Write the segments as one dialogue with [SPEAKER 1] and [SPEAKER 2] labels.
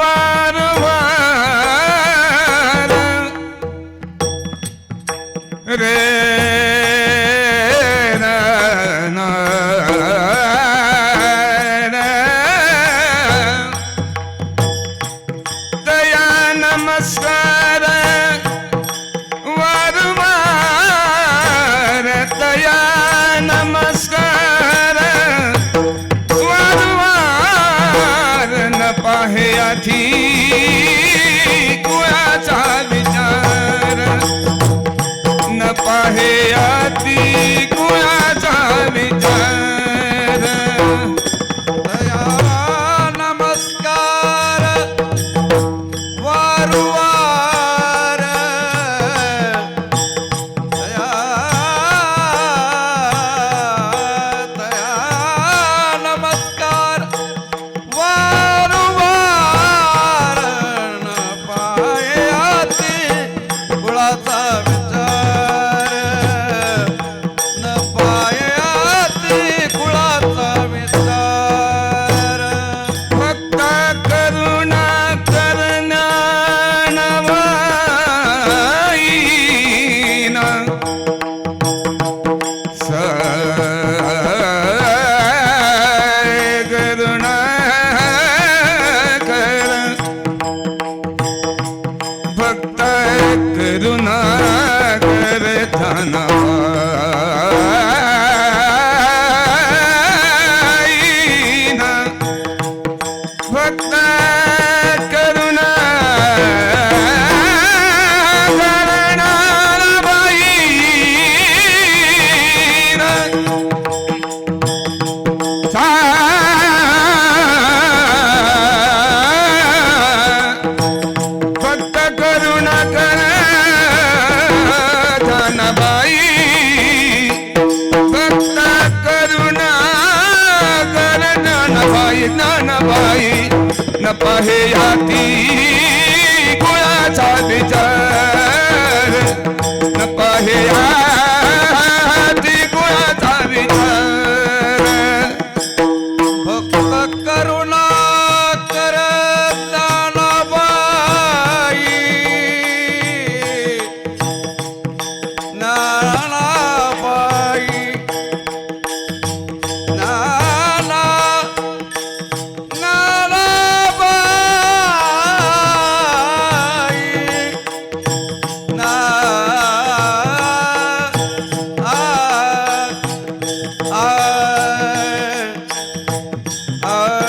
[SPEAKER 1] वारंवार रे न, दया नमस्कार. पाहे आधी। பக்த नबाई न पाहे याती कुळाचा विचार. न पाहे याती कुळाचा विचार.
[SPEAKER 2] भक्त करुणा Uh,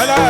[SPEAKER 2] Helal.